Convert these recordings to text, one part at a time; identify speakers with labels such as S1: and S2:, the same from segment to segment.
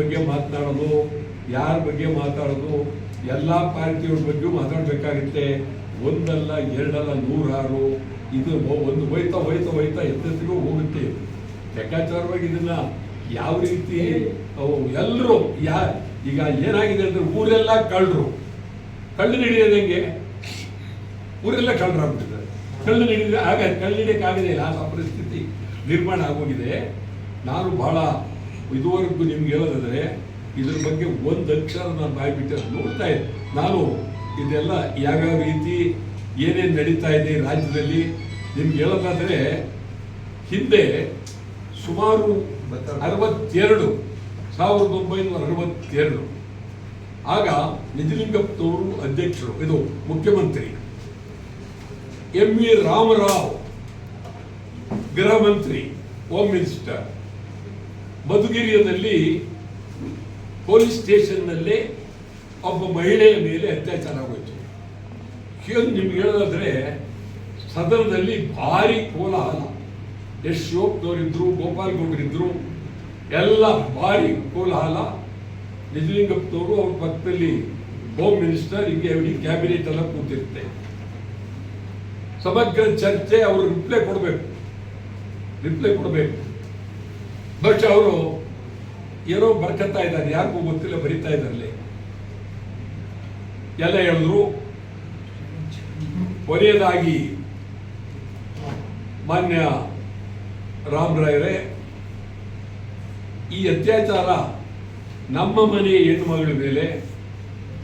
S1: ಬಗ್ಗೆ ಮಾತನಾಡೋದು, ಯಾರ ಬಗ್ಗೆ ಮಾತಾಡೋದು, ಎಲ್ಲ ಪಾರ್ಟಿಯವ್ರ ಬಗ್ಗೆ ಮಾತಾಡಬೇಕಾಗುತ್ತೆ. ಒಂದಲ್ಲ, ಎರಡಲ್ಲ, ನೂರಾರು, ಇದು ಒಂದು ಹೋಯ್ತಾ ಹೋಯ್ತಾ ಹೋಯ್ತಾ ಎತ್ತೆತ್ತಿಗೂ ಹೋಗುತ್ತೆ. ಲೆಕ್ಕಾಚಾರವಾಗಿ ಇದನ್ನ ಯಾವ ರೀತಿ ಎಲ್ಲರೂ, ಯಾ, ಈಗ ಏನಾಗಿದೆ ಅಂದ್ರೆ ಊರೆಲ್ಲ ಕಳ್ಳರು. ಕಳ್ಳು ಹಿಡಿಯೋದು ಹೆಂಗೆ? ಊರೆಲ್ಲ ಕಳ್ಳರಾಗ್ಬಿಟ್ಟಿದ್ದಾರೆ ಕಳ್ಳು ಹಿಡಿದ್ರೆ ಆಗ, ಕಳ್ಳು ಹಿಡಿಯೋಕ್ಕಾಗದೇ ಇಲ್ಲ ಆ ಪರಿಸ್ಥಿತಿ. ನಿರ್ಮಾಣ ಆಗೋಗಿದೆ. ನಾನು ಬಹಳ ಇದುವರೆಗೂ ನಿಮ್ಗೆ ಹೇಳೋದಾದರೆ, ಇದ್ರ ಬಗ್ಗೆ ಒಂದು ಅಕ್ಷರ ನಾನು ಬಾಯ್ಬಿಟ್ಟೆ ನೋಡ್ತಾ ಇದ್ದೆ. ನಾನು ಇದೆಲ್ಲ ಯಾವ್ಯಾವ ರೀತಿ, ಏನೇನು ನಡೀತಾ ಇದೆ ರಾಜ್ಯದಲ್ಲಿ, ನಿಮ್ಗೆ ಹೇಳೋದಾದರೆ, ಹಿಂದೆ ಸುಮಾರು ಅರವತ್ತೆರಡು, ಸಾವಿರದ ಒಂಬೈನೂರ ಅರವತ್ತೆರಡು. ಆಗ ನಿಜಲಿಂಗಪ್ಪನವರು ಅಧ್ಯಕ್ಷರು, ಇದು ಮುಖ್ಯಮಂತ್ರಿ. ಎಂ ವಿ ರಾಮರಾವ್ ಗೃಹ ಮಂತ್ರಿ ಹೋಮ್ ಮಿನಿಸ್ಟರ್. ಮಧುಗಿರಿಯದಲ್ಲಿ ಪೊಲೀಸ್ ಸ್ಟೇಷನ್ನಲ್ಲಿ ಒಬ್ಬ ಮಹಿಳೆಯ ಮೇಲೆ ಅತ್ಯಾಚಾರ ಆಗೋಯ್ತು. ಕೇಳಿ ನಿಮ್ಗೆ ಹೇಳೋದಾದ್ರೆ, ಸದನದಲ್ಲಿ ಭಾರಿ ಕೋಲಾಹಲ. ಎಸ್ ಗೋಪಾಲ್ ಗೌಡರಿದ್ದರು ಎಲ್ಲ ಭಾರಿ ಕೋಲಾಹಲ. ನಿಜಲಿಂಗಪ್ಪನವರು ಅವ್ರ ಪಕ್ಕದಲ್ಲಿ ಹೋಮ್ ಮಿನಿಸ್ಟರ್, ಹಿಂಗೆ ಅವರಿಗೆ ಕ್ಯಾಬಿನೆಟ್ ಎಲ್ಲ ಕೂತಿರುತ್ತೆ. ಸಮಗ್ರ ಚರ್ಚೆ ಅವರು ರಿಪ್ಲೈ ಕೊಡಬೇಕು. ರಿಪ್ಲೈ ಕೊಡಬೇಕು. ಬಟ್ ಅವರು ಏನೋ ಬರ್ಕತ್ತಾ ಇದ್ದಾರೆ, ಯಾರಿಗೂ ಗೊತ್ತಿಲ್ಲ, ಬರಿತಾ ಇದ್ದಾರೆ ಎಲ್ಲ ಹೇಳಿದ್ರು. ಕೊನೆಯದಾಗಿ, ಮಾನ್ಯ ರಾಮರಾಯರೇ, ಈ ಅತ್ಯಾಚಾರ ನಮ್ಮ ಮನೆಯ ಹೆಣ್ಮಗಳ ಮೇಲೆ,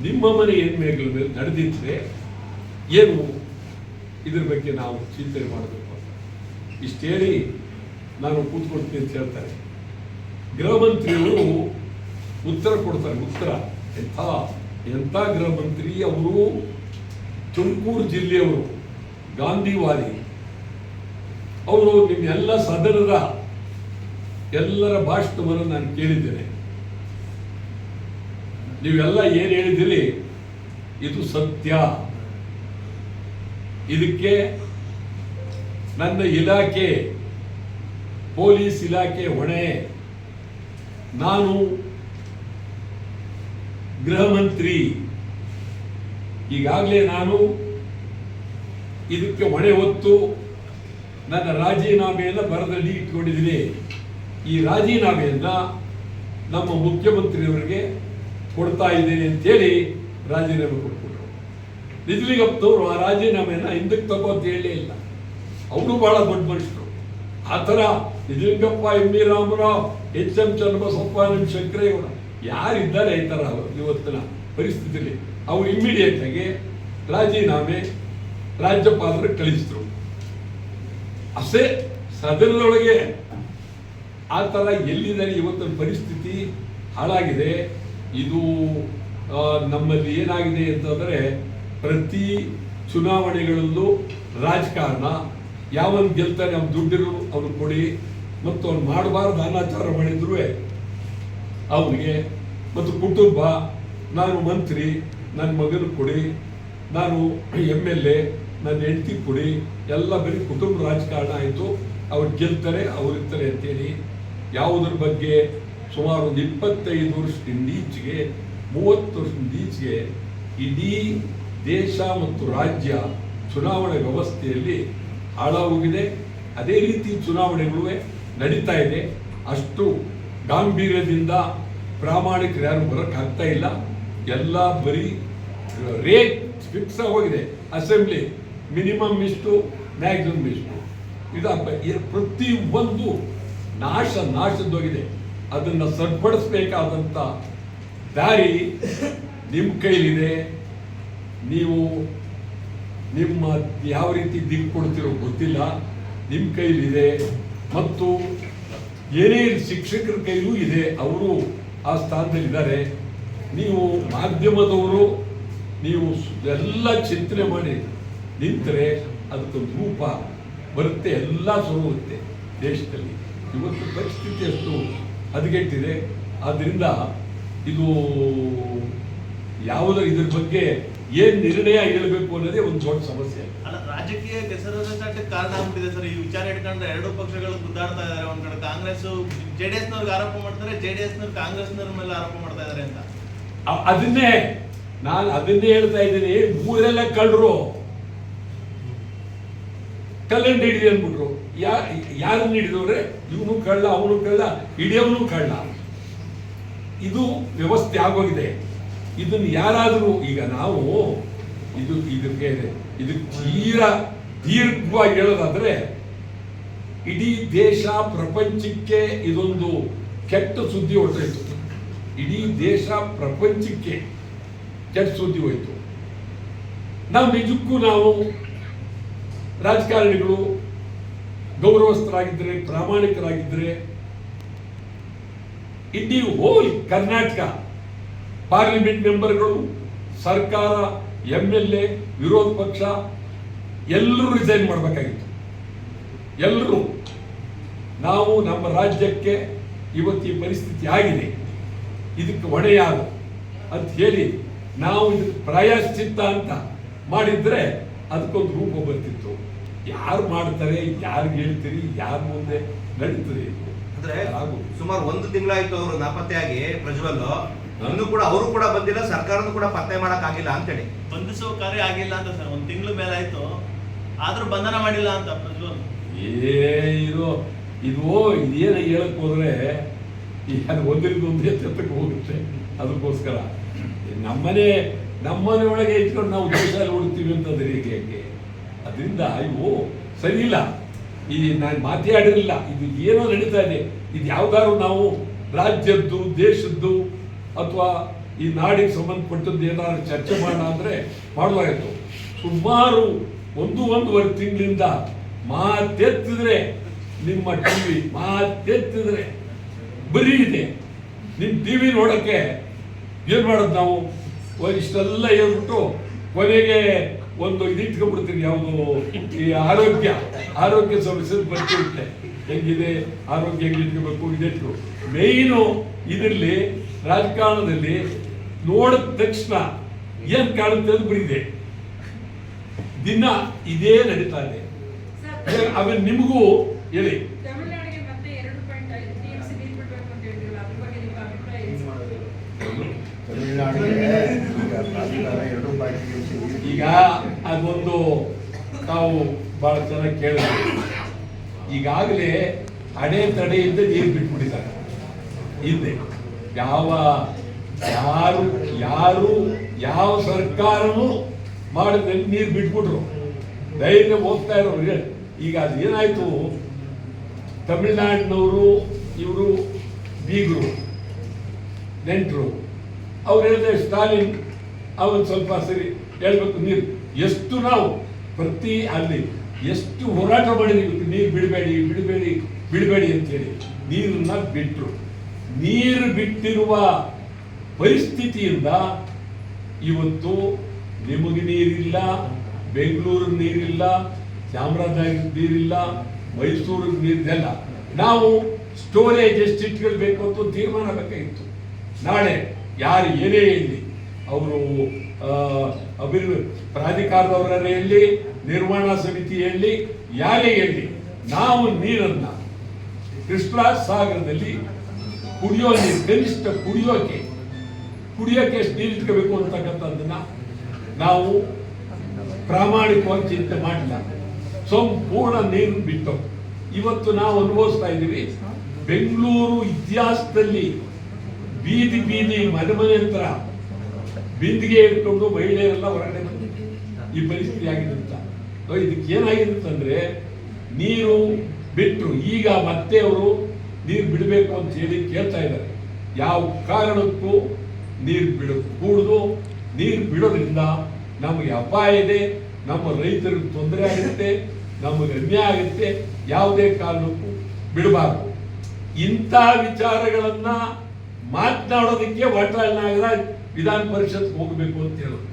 S1: ನಿಮ್ಮ ಮನೆ ಹೆಣ್ಮಗಳ ಮೇಲೆ ನಡೆದಿದ್ರೆ ಏನು ಇದ್ರ ಬಗ್ಗೆ ನಾವು ಚಿಂತನೆ ಮಾಡಬೇಕು ಅಂತ. ನಾನು ಕೂತ್ಕೊಳ್ತೀನಿ ಅಂತ ಹೇಳ್ತಾರೆ ಗೃಹ ಮಂತ್ರಿಯವರು ಉತ್ತರ ಕೊಡ್ತಾರೆ, ಉತ್ತರ. ಎಂಥ ಎಂಥ ಗೃಹ ಮಂತ್ರಿ ಅವರು? ತುಮಕೂರು ಜಿಲ್ಲೆಯವರು, ಗಾಂಧಿವಾದಿ. ಅವರು ನಿಮ್ಮೆಲ್ಲ ಸದನದ ಎಲ್ಲರ ಭಾಷಣವನ್ನು ನಾನು ಕೇಳಿದ್ದೇನೆ. ನೀವೆಲ್ಲ ಏನು ಹೇಳಿದಿರಿ ಇದು ಸತ್ಯ. ಇದಕ್ಕೆ ನನ್ನ ಇಲಾಖೆ, ಪೊಲೀಸ್ ಇಲಾಖೆ ಹೊಣೆ. ನಾನು ಗೃಹ ಮಂತ್ರಿ. ಈಗಾಗಲೇ ನಾನು ಇದಕ್ಕೆ ಹೊಣೆ ಹೊತ್ತು ನನ್ನ ರಾಜೀನಾಮೆಯನ್ನು ಬರದಲ್ಲಿ ಇಟ್ಕೊಂಡಿದ್ದೀನಿ. ಈ ರಾಜೀನಾಮೆಯನ್ನು ನಮ್ಮ ಮುಖ್ಯಮಂತ್ರಿಯವರಿಗೆ ಕೊಡ್ತಾ ಇದ್ದೀನಿ ಅಂತೇಳಿ ರಾಜೀನಾಮೆ ಕೊಟ್ಬಿಟ್ರು. ನಿಜಲಿಂಗಪ್ಪನವರು ಆ ರಾಜೀನಾಮೆಯನ್ನು ಹಿಂದಕ್ಕೆ ತಗೋ ಅಂತ ಇಲ್ಲ. ಅವರು ಬಹಳ ದೊಡ್ಡ ಮನುಷ್ಯರು. ಆ ಥರ Nijalingappa M V Ramarao H M Channabasappa M Shankaregowda ಯಾರಿದ್ದಾರೆ ಈ ಥರ ಇವತ್ತಿನ ಪರಿಸ್ಥಿತಿಯಲ್ಲಿ ಅವರು ಇಮ್ಮಿಡಿಯೇಟ್ ಆಗಿ ರಾಜೀನಾಮೆ ರಾಜ್ಯಪಾಲರು ಕಳಿಸಿದ್ರು. ಅಷ್ಟೇ ಸದನದೊಳಗೆ ಆ ಥರ ಎಲ್ಲಿದ್ದಾರೆ ಇವತ್ತಿನ ಪರಿಸ್ಥಿತಿ? ಹಾಳಾಗಿದೆ. ಇದು ನಮ್ಮಲ್ಲಿ ಏನಾಗಿದೆ ಅಂತಂದರೆ ಪ್ರತಿ ಚುನಾವಣೆಗಳಲ್ಲೂ ರಾಜಕಾರಣ, ಯಾವನ್ ಗೆಲ್ತಾರೆ ಅವ್ನು ದುಡ್ಡಿರು ಅವ್ರು ಕೊಡಿ ಮತ್ತು ಅವ್ನು ಮಾಡಬಾರ್ದು ಅನಾಚಾರ ಮಾಡಿದ್ರು ಅವನಿಗೆ, ಮತ್ತು ಕುಟುಂಬ, ನಾನು ಮಂತ್ರಿ ನನ್ನ ಮಗನ ಕೊಡಿ, ನಾನು ಎಂ ಎಲ್ ಎ ನನ್ನ ಹೆಂಡತಿ ಕೊಡಿ, ಎಲ್ಲ ಬರೀ ಕುಟುಂಬ ರಾಜಕಾರಣ ಆಯಿತು ಅವ್ರು ಗೆಲ್ತಾರೆ ಅವ್ರು ಇರ್ತಾರೆ ಅಂತೇಳಿ, ಯಾವುದ್ರ ಬಗ್ಗೆ ಸುಮಾರು ಒಂದು ಇಪ್ಪತ್ತೈದು ವರ್ಷದಿಂದ ಈಚೆಗೆ, ಮೂವತ್ತು ವರ್ಷದಿಂದ ಈಚೆಗೆ ಇಡೀ ದೇಶ ಮತ್ತು ರಾಜ್ಯ ಚುನಾವಣೆ ವ್ಯವಸ್ಥೆಯಲ್ಲಿ ಹಾಳಾಗೋಗಿದೆ. ಅದೇ ರೀತಿ ಚುನಾವಣೆಗಳು ನಡೀತಾ ಇದೆ. ಅಷ್ಟು ಗಾಂಭೀರ್ಯದಿಂದ ಪ್ರಾಮಾಣಿಕರು ಯಾರು ಬರೋಕ್ಕಾಗ್ತಾ ಇಲ್ಲ. ಎಲ್ಲ ಬರೀ ರೇಟ್ ಫಿಕ್ಸ್ ಹೋಗಿದೆ. ಅಸೆಂಬ್ಲಿ ಮಿನಿಮಮ್ ಇಷ್ಟು ಮ್ಯಾಕ್ಸಿಮಮ್ ಇಷ್ಟು ಇದು ಪ್ರತಿ ಒಂದು ನಾಶ, ನಾಶದೋಗಿದೆ. ಅದನ್ನು ಸರಿಪಡಿಸ್ಬೇಕಾದಂಥ ದಾರಿ ನಿಮ್ಮ ಕೈಲಿದೆ. ನೀವು ನಿಮ್ಮ ಯಾವ ರೀತಿ ದಿಕ್ಕು ಕೊಡ್ತಿರೋ ಗೊತ್ತಿಲ್ಲ. ನಿಮ್ಮ ಕೈಲಿದೆ. ಮತ್ತು ಏನೇ ಶಿಕ್ಷಕರ ಕೈಲೂ ಇದೆ, ಅವರು ಆ ಸ್ಥಾನದಲ್ಲಿದ್ದಾರೆ. ನೀವು ಮಾಧ್ಯಮದವರು, ನೀವು ಎಲ್ಲ ಚಿಂತನೆ ಮಾಡಿ ನಿಂತರೆ ಅದಕ್ಕೊಂದು ರೂಪ ಬರುತ್ತೆ, ಎಲ್ಲ ಸರೋಗುತ್ತೆ ದೇಶದಲ್ಲಿ. ಇವತ್ತು ಪರಿಸ್ಥಿತಿ ಅಷ್ಟು ಹದಗೆಟ್ಟಿದೆ. ಆದ್ದರಿಂದ ಇದು ಯಾವುದೋ ಇದ್ರ ಬಗ್ಗೆ ಏನ್ ನಿರ್ಣಯ ಹೇಳಬೇಕು ಅನ್ನೋದೇ ಒಂದು ದೊಡ್ಡ ಸಮಸ್ಯೆ.
S2: ಅಲ್ಲ ರಾಜಕೀಯ ಕೆಸರಾಟಕ್ಕೆ ಕಾರಣ ಆಗ್ಬಿಟ್ಟಿದೆ ಸರ್. ಈ ವಿಚಾರ ಇಟ್ಕೊಂಡ್ರೆ ಎರಡು ಪಕ್ಷಗಳು ಗುದ್ದಾಡ್ತಾ ಇದಾರೆ. ಒಂದ್ ಕಡೆ ಕಾಂಗ್ರೆಸ್ ಜೆಡಿಎಸ್ ನವ್ರಿಗೆ ಆರೋಪ ಮಾಡ್ತಾರೆ ಜೆಡಿಎಸ್ ನವ್ರು ಕಾಂಗ್ರೆಸ್ ನವ್ರ ಮೇಲೆ ಆರೋಪ ಮಾಡ್ತಾ ಇದ್ದಾರೆ ಅಂತ.
S1: ಅದನ್ನೇ ನಾನು ಅದನ್ನೇ ಹೇಳ್ತಾ ಇದ್ದೀನಿ. ಮೂರೆಲ್ಲ ಕಳ್ಳರು ಕಲ್ಲನ್ನು ಹಿಡಿದು ಅಂದ್ಬಿಟ್ರು. ಯಾ ಯಾರನ್ನ ಹಿಡಿದವ್ರೆ ಇವನು ಕಳ್ಳ ಅವನು ಕಳ್ಳ ಹಿಡಿಯವನು ಕಳ್ಳ. ಇದು ವ್ಯವಸ್ಥೆ ಆಗೋಗಿದೆ. ಇದನ್ನು ಯಾರಾದರೂ ಈಗ ನಾವು ಇದು ಇದಕ್ಕೆ ಇದು ತೀರಾ ದೀರ್ಘವಾಗಿ ಹೇಳೋದಾದ್ರೆ ಇಡೀ ದೇಶ ಪ್ರಪಂಚಕ್ಕೆ ಇದೊಂದು ಕೆಟ್ಟ ಸುದ್ದಿ ಹೊರಟಾಯ್ತು. ಇಡೀ ದೇಶ ಪ್ರಪಂಚಕ್ಕೆ ಕೆಟ್ಟ ಸುದ್ದಿ ಹೋಯ್ತು. ನಾವು ನಿಜಕ್ಕೂ ನಾವು ರಾಜಕಾರಣಿಗಳು ಗೌರವಸ್ಥರಾಗಿದ್ದರೆ ಪ್ರಾಮಾಣಿಕರಾಗಿದ್ದರೆ ಇಡೀ ಹೋಲ್ ಕರ್ನಾಟಕ ಪಾರ್ಲಿಮೆಂಟ್ ಮೆಂಬರ್ಗಳು ಸರ್ಕಾರ ಎಂ ಎಲ್ ಎ ವಿರೋಧ ಪಕ್ಷ ಎಲ್ಲರೂ ರಿಸೈನ್ ಮಾಡಬೇಕಾಗಿತ್ತು. ಎಲ್ಲರೂ. ನಾವು ನಮ್ಮ ರಾಜ್ಯಕ್ಕೆ ಇವತ್ತು ಈ ಪರಿಸ್ಥಿತಿ ಆಗಿದೆ. ಇದಕ್ಕೆ ಹೊಣೆ ಯಾರು ಅಂತ ಹೇಳಿ ನಾವು ಇದಕ್ಕೆ ಪ್ರಾಯಶ್ಚಿತ್ತ ಅಂತ ಮಾಡಿದ್ರೆ ಅದಕ್ಕೊಂದು ರೂಪ ಬರ್ತಿತ್ತು. ಯಾರು ಮಾಡ್ತಾರೆ ಯಾರು ಹೇಳ್ತೀರಿ ಯಾರ ಮುಂದೆ ನಡೀತದೆ?
S3: ಅಂದ್ರೆ. ಸುಮಾರು ಒಂದು ತಿಂಗಳಾಯ್ತು ಅವರು ನಾಪತ್ತೆಯಾಗಿ ಪ್ರಜ್ವಲ್ ಇನ್ನೂ ಕೂಡ ಅವರು ಕೂಡ ಬಂದಿಲ್ಲ ಸರ್ಕಾರನೂ ಕೂಡ ಪತ್ತೆ ಮಾಡಕ್ ಆಗಿಲ್ಲ ಅಂತೇಳಿ.
S2: ಬಂಧಿಸುವ ಕಾರ್ಯ ಆಗಿಲ್ಲ ಅಂತ ಸರ್ ಒಂದ್ ತಿಂಗಳು ಆಯ್ತು. ಆದ್ರೂ ಬಂಧನ ಮಾಡಿಲ್ಲ ಅಂತ ಪ್ರಜ್ವಲ್.
S1: ಏ ಇದು ಇದು ಇದೇನು ಹೇಳಕ್ ಹೋದ್ರೆ ಅದು ಒಂದರಿಂದ ಒಂದೇ ಎತ್ತಕ್ಕೆ ಹೋಗುತ್ತೆ ಅದಕ್ಕೋಸ್ಕರ. ನಮ್ಮನೆ ನಮ್ಮನೆ ಒಳಗೆ ಇಟ್ಕೊಂಡು ನಾವು ದೇಶದಲ್ಲಿ ನೋಡುತ್ತೀವಿ ಅಂತಂದ್ರೆ ಹೇಗೆ ಹೇಗೆ ಅದರಿಂದ ಇವು ಸರಿ ಇಲ್ಲ. ಈ ನಾನು ಮಾತಾಡಿರಲಿಲ್ಲ ಇದು ಏನೋ ನಡೀತಾ ಇದೆ. ಇದು ಯಾವ್ದಾದ್ರು ನಾವು ರಾಜ್ಯದ್ದು ದೇಶದ್ದು ಅಥವಾ ಈ ನಾಡಿಗೆ ಸಂಬಂಧಪಟ್ಟದ್ದು ಏನಾದ್ರು ಚರ್ಚೆ ಮಾಡೋಣ ಅಂದ್ರೆ ಮಾಡಲಾಯಿತು ಸುಮಾರು ಒಂದು ಒಂದೂವರೆ ತಿಂಗಳಿಂದ ಮಾತೆತ್ತಿದ್ರೆ ನಿಮ್ಮ ಟಿವಿ, ಮಾತೆತ್ತಿದ್ರೆ ಬರೀ ಇದೆ. ನಿಮ್ಮ ಟಿವಿ ನೋಡಕ್ಕೆ ಏನ್ ಮಾಡೋದು ನಾವು? ಇಷ್ಟೆಲ್ಲ ಹೇಳ್ಬಿಟ್ಟು ಕೊನೆಗೆ ಒಂದು ಇದು ಇಟ್ಕೊಂಡ್ಬಿಡ್ತೀನಿ ಯಾವುದು ಈ ಆರೋಗ್ಯ. ಆರೋಗ್ಯ ಸಮಸ್ಯೆ ಬರ್ತಿರುತ್ತೆ. ಹೆಂಗಿದೆ? ಆರೋಗ್ಯ ಹೆಂಗೆ ಇಟ್ಕೋಬೇಕು? ಇದಿಟ್ಟು ಮೇಯ್ನು ಇದರಲ್ಲಿ ರಾಜಕಾರಣದಲ್ಲಿ ನೋಡಿದ ತಕ್ಷಣ ಏನ್ ಕಾಣುತ್ತೆ ಅಂತ ಬಿಡಿದೆ. ದಿನ ಇದೇ ನಡೀತಾ ಇದೆ.
S4: ಸರ್,
S1: ಆಮೇಲೆ ನಿಮಗೂ ಹೇಳಿ.
S5: ಈಗ
S1: ಅದೊಂದು ತಾವು ಬಹಳ ಚೆನ್ನಾಗಿ ಕೇಳಿದ್ರು. ಈಗಾಗಲೇ ಅಡೆ ತಡೆಯಿಂದ ನೀರು ಬಿಟ್ಬಿಟ್ಟಿದ್ದಾರೆ. ಹಿಂದೆ ಯಾವ ಯಾರು ಯಾರು ಯಾವ ಸರ್ಕಾರನೂ ಮಾಡಿದ್ರೆ ನೀರು ಬಿಟ್ಬಿಟ್ರು. ಧೈರ್ಯ ಹೋಗ್ತಾ ಇರೋರು. ಈಗ ಈಗ ಅದೇನಾಯ್ತು ತಮಿಳ್ನಾಡಿನವರು ಇವರು ಬೀಗರು, ನೆಂಟರು. ಅವ್ರು ಹೇಳಿದ್ರೆ ಸ್ಟಾಲಿನ್ ಅವನು ಸ್ವಲ್ಪ ಸರಿ ಹೇಳ್ಬೇಕು ನೀರು. ಎಷ್ಟು ನಾವು ಪ್ರತಿ ಅಲ್ಲಿ ಎಷ್ಟು ಹೋರಾಟ ಮಾಡಿದೀವಿ ನೀರು ಬಿಡಬೇಡಿ ಬಿಡಬೇಡಿ ಬಿಡಬೇಡಿ ಅಂತೇಳಿ. ನೀರನ್ನ ಬಿಟ್ಟರು ನೀರು ಬಿಟ್ಟಿರುವ ಪರಿಸ್ಥಿತಿಯಿಂದ ಇವತ್ತು ನಿಮಗೆ ನೀರಿಲ್ಲ, ಬೆಂಗಳೂರಿಗೆ ನೀರಿಲ್ಲ ಚಾಮರಾಜನಗರ ನೀರಿಲ್ಲ, ಮೈಸೂರಿಗೆ ನೀರಿಲ್ಲ ನಾವು ಸ್ಟೋರೇಜ್ ಎಷ್ಟು ಇಟ್ಕೊಳ್ಬೇಕು ಅಂತ ತೀರ್ಮಾನ ಬೇಕಾಗಿತ್ತು ನಾಳೆ ಯಾರು ಏನೇ ಇರಲಿ, ಅವರು ಅಭಿವೃದ್ಧಿ ಪ್ರಾಧಿಕಾರದವರಲ್ಲಿ ನಿರ್ವಹಣಾ ಸಮಿತಿ ಯಾಲೆಯಲ್ಲಿ ನಾವು ನೀರನ್ನ ಕೃಷ್ಣಾ ಸಾಗರದಲ್ಲಿ ಕುಡಿಯೋ ನೀರು, ಕನಿಷ್ಠ ಕುಡಿಯೋಕೆ ಕುಡಿಯೋಕೆ ಎಷ್ಟು ನೀರು ಇಟ್ಕೋಬೇಕು ಅಂತಕ್ಕಂಥದ್ದನ್ನ ನಾವು ಪ್ರಾಮಾಣಿಕವಾಗಿ ಚಿಂತೆ ಮಾಡಿಲ್ಲ. ಸಂಪೂರ್ಣ ನೀರು ಬಿಟ್ಟು ಇವತ್ತು ನಾವು ಅನುಭವಿಸ್ತಾ ಇದ್ದೀವಿ, ಬೆಂಗಳೂರು ಇತಿಹಾಸದಲ್ಲಿ ಬೀದಿ ಬೀದಿ ಮನೆ ಮನೆ ಹತ್ರ ಬಿಂದಿಗೆ ಇಟ್ಕೊಂಡು ಮಹಿಳೆಯರೆಲ್ಲ ಹೊರಗಡೆ ಬಂದಿದೆ ಈ ಪರಿಸ್ಥಿತಿ ಆಗಿದೆ ಅಂತ ಸೊ ಇದಕ್ಕೆ ಏನಾಗಿರುತ್ತಂದ್ರೆ ನೀರು ಬಿಟ್ಟರು ಈಗ ಮತ್ತೆ ಅವರು ನೀರು ಬಿಡಬೇಕು ಅಂತ ಹೇಳಿ ಕೇಳ್ತಾ ಇದ್ದಾರೆ. ಯಾವ ಕಾರಣಕ್ಕೂ ನೀರು ಬಿಡಕೂಡದು. ನೀರು ಬಿಡೋದ್ರಿಂದ ನಮಗೆ ಅಪಾಯ ಇದೆ, ನಮ್ಮ ರೈತರಿಗೆ ತೊಂದರೆ ಆಗುತ್ತೆ, ನಮಗೆ ಅನ್ಯಾಯ ಆಗುತ್ತೆ, ಯಾವುದೇ ಕಾರಣಕ್ಕೂ ಬಿಡಬಾರ್ದು. ಇಂಥ ವಿಚಾರಗಳನ್ನ ಮಾತನಾಡೋದಕ್ಕೆ ಒಟ್ಟ ವಿಧಾನ ಪರಿಷತ್ ಹೋಗಬೇಕು ಅಂತ ಹೇಳೋದು